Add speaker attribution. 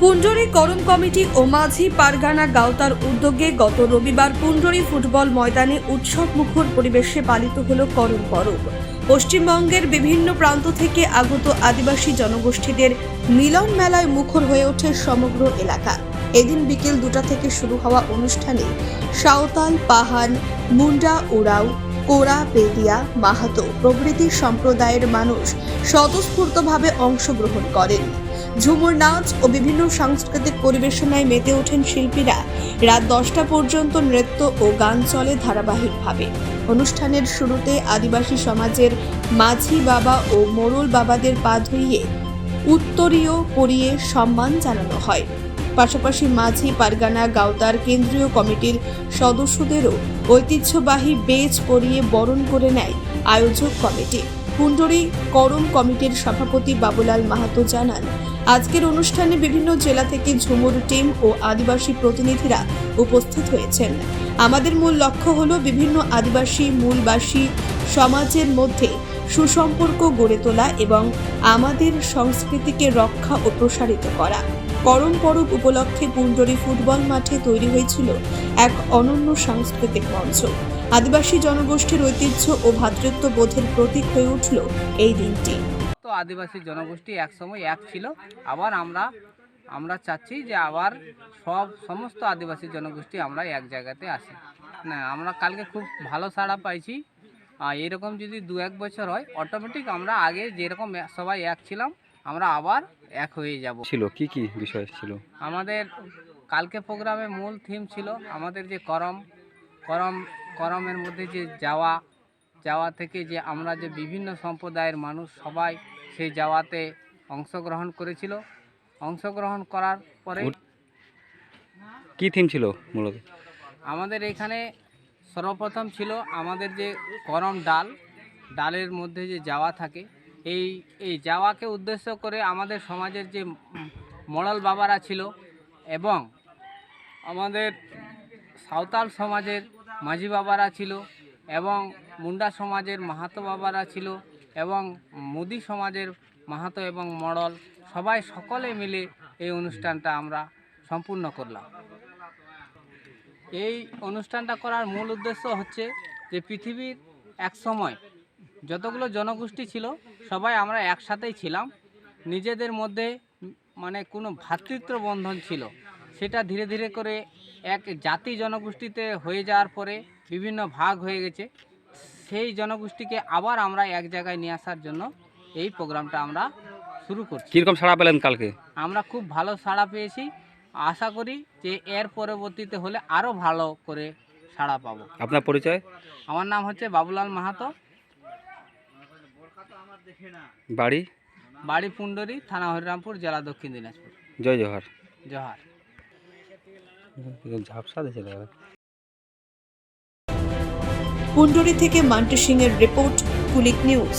Speaker 1: কুণ্ডরী করণ committee ও মাঝি পারগানা গাওতার উদ্যোগে গত রবিবার কুণ্ডরী ফুটবল ময়দানে উৎসব মুখর পরিবেশে পালিত হল করণ পরব। পশ্চিমবঙ্গের বিভিন্ন প্রান্ত থেকে আগত আদিবাসী জনগোষ্ঠীদের মিলন মেলায় মুখর হয়ে ওঠে সমগ্র এলাকা। এদিন বিকেল দুটা থেকে শুরু হওয়া অনুষ্ঠানে সাঁওতাল পাহান মুন্ডা, উড়াও, কোরা বেদিয়া মাহাতো প্রভৃতি সম্প্রদায়ের মানুষ স্বতঃস্ফূর্তভাবে অংশগ্রহণ করেন। ঝুমুর নাচ ও বিভিন্ন সাংস্কৃতিক পরিবেশনায় মেতে ওঠেন শিল্পীরা। রাত দশটা পর্যন্ত নৃত্য ও গান চলে ধারাবাহিকভাবে। অনুষ্ঠানের শুরুতে আদিবাসী সমাজের মাঝি বাবা ও মোড়ল বাবাদের পা ধুইয়ে উত্তরীয় পরিয়ে সম্মান জানানো হয়। পাশাপাশি মাঝি পারগানা গাওতার কেন্দ্রীয় কমিটির সদস্যদেরও ঐতিহ্যবাহী বেজ পরিয়ে বরণ করে নেয় আয়োজক কমিটি। কুণ্ডরী করম কমিটির সভাপতি বাবুলাল মাহাতো জানান আজকের অনুষ্ঠানে বিভিন্ন জেলা থেকে ঝুমুর টিম ও আদিবাসী প্রতিনিধিরা উপস্থিত হয়েছেন। আমাদের মূল লক্ষ্য হলো বিভিন্ন আদিবাসী, মূলবাসী সমাজের মধ্যে সুসম্পর্ক গড়ে তোলা এবং আমাদের সংস্কৃতিকে রক্ষা ও প্রসারিত করা। করম পরব উপলক্ষে কুণ্ডরী ফুটবল মাঠে তৈরি হয়েছিল এক অনন্য সাংস্কৃতিক মঞ্চ। আদিবাসী জনগোষ্ঠীর ঐতিহ্য ও ভ্রাতৃত্ব বোধের প্রতীক হয়ে উঠল এই দিনটি।
Speaker 2: আদিবাসী জনগোষ্ঠী একসময় এক ছিল। আবার আমরা আমরা চাচ্ছি যে আবার সব সমস্ত আদিবাসী জনগোষ্ঠী আমরা এক জায়গাতে আসি। না আমরা কালকে খুব ভালো সাড়া পাইছি। আর এরকম যদি দু এক বছর হয় অটোমেটিক আমরা আগে যেরকম সবাই এক ছিলাম আমরা আবার এক হয়ে যাব।
Speaker 3: ছিল কি কি বিষয় ছিল?
Speaker 2: আমাদের কালকে প্রোগ্রামে মূল থিম ছিল আমাদের যে করম করম করমের মধ্যে যে যাওয়া যাওয়া থেকে যে আমরা যে বিভিন্ন সম্প্রদায়ের মানুষ সবাই সেই যাওয়াতে অংশগ্রহণ করেছিল। অংশগ্রহণ করার পরে
Speaker 3: কি থিম ছিল মূলত?
Speaker 2: আমাদের এখানে সর্বপ্রথম ছিল আমাদের যে করম ডাল ডালের মধ্যে যে যাওয়া থাকে। এই এই যাওয়াকে উদ্দেশ্য করে আমাদের সমাজের যে মডল বাবারা ছিল এবং আমাদের সাঁওতাল সমাজের মাঝি বাবারা ছিল এবং মুন্ডা সমাজের মাহাতো বাবারা ছিল এবং মুদি সমাজের মাহাতো এবং মডল সবাই সকলে মিলে এই অনুষ্ঠানটা আমরা সম্পূর্ণ করলাম। এই অনুষ্ঠানটা করার মূল উদ্দেশ্য হচ্ছে যে পৃথিবীর এক সময় যতগুলো জনগোষ্ঠী ছিল সবাই আমরা একসাথেই ছিলাম। নিজেদের মধ্যে মানে কোনো ভ্রাতৃত্ব বন্ধন ছিল। সেটা ধীরে ধীরে করে এক জাতি জনগোষ্ঠীতে হয়ে যাওয়ার পরে বিভিন্ন ভাগ হয়ে গেছে। সেই জনগোষ্ঠীকে আবার আমরা এক জায়গায় নিয়ে আসার জন্য এই প্রোগ্রামটা আমরা শুরু করছি।
Speaker 3: কীরকম সাড়া পেলেন কালকে?
Speaker 2: আমরা খুব ভালো সাড়া পেয়েছি। আশা করি যে এর পরবর্তীতে হলে আরও ভালো করে সাড়া পাবো।
Speaker 3: আপনার পরিচয়?
Speaker 2: আমার নাম হচ্ছে বাবুলাল মাহাতো।
Speaker 3: বাড়ি?
Speaker 2: বাড়ি পুন্ডরি থানা হরিরামপুর জেলা দক্ষিণ দিনাজপুর।
Speaker 3: জয় জোহার।
Speaker 2: জোহার।
Speaker 3: ঝাপসা দিয়েছিল
Speaker 1: কুণ্ডরী থেকে মান্টু সিং এর রিপোর্ট কুলিক নিউজ।